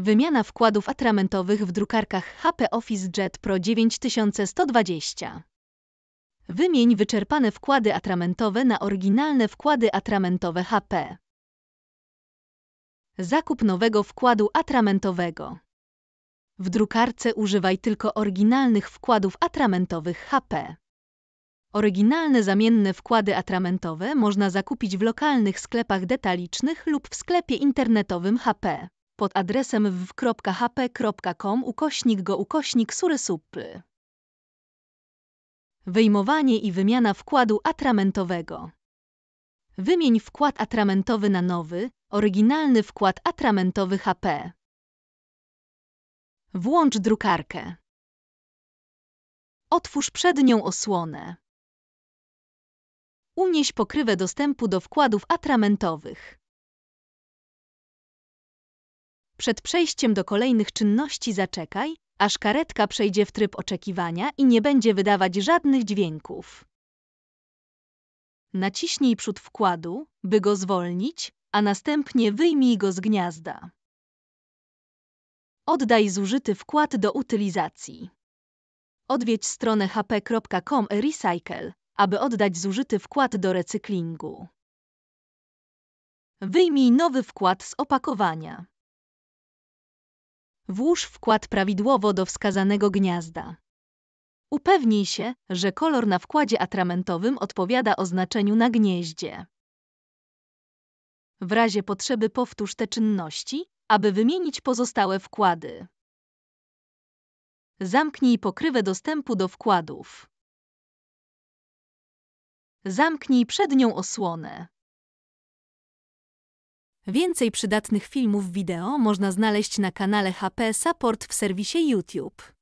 Wymiana wkładów atramentowych w drukarkach HP OfficeJet Pro 9120. Wymień wyczerpane wkłady atramentowe na oryginalne wkłady atramentowe HP. Zakup nowego wkładu atramentowego. W drukarce używaj tylko oryginalnych wkładów atramentowych HP. Oryginalne zamienne wkłady atramentowe można zakupić w lokalnych sklepach detalicznych lub w sklepie internetowym HP pod adresem w.hp.com ukośnik go ukośnik surysuppy. Wyjmowanie i wymiana wkładu atramentowego. Wymień wkład atramentowy na nowy, oryginalny wkład atramentowy HP. Włącz drukarkę. Otwórz przednią osłonę. Unieś pokrywę dostępu do wkładów atramentowych. Przed przejściem do kolejnych czynności zaczekaj, aż karetka przejdzie w tryb oczekiwania i nie będzie wydawać żadnych dźwięków. Naciśnij przód wkładu, by go zwolnić, a następnie wyjmij go z gniazda. Oddaj zużyty wkład do utylizacji. Odwiedź stronę hp.com recycle, aby oddać zużyty wkład do recyklingu. Wyjmij nowy wkład z opakowania. Włóż wkład prawidłowo do wskazanego gniazda. Upewnij się, że kolor na wkładzie atramentowym odpowiada oznaczeniu na gnieździe. W razie potrzeby powtórz te czynności, aby wymienić pozostałe wkłady. Zamknij pokrywę dostępu do wkładów. Zamknij przednią osłonę. Więcej przydatnych filmów wideo można znaleźć na kanale HP Support w serwisie YouTube.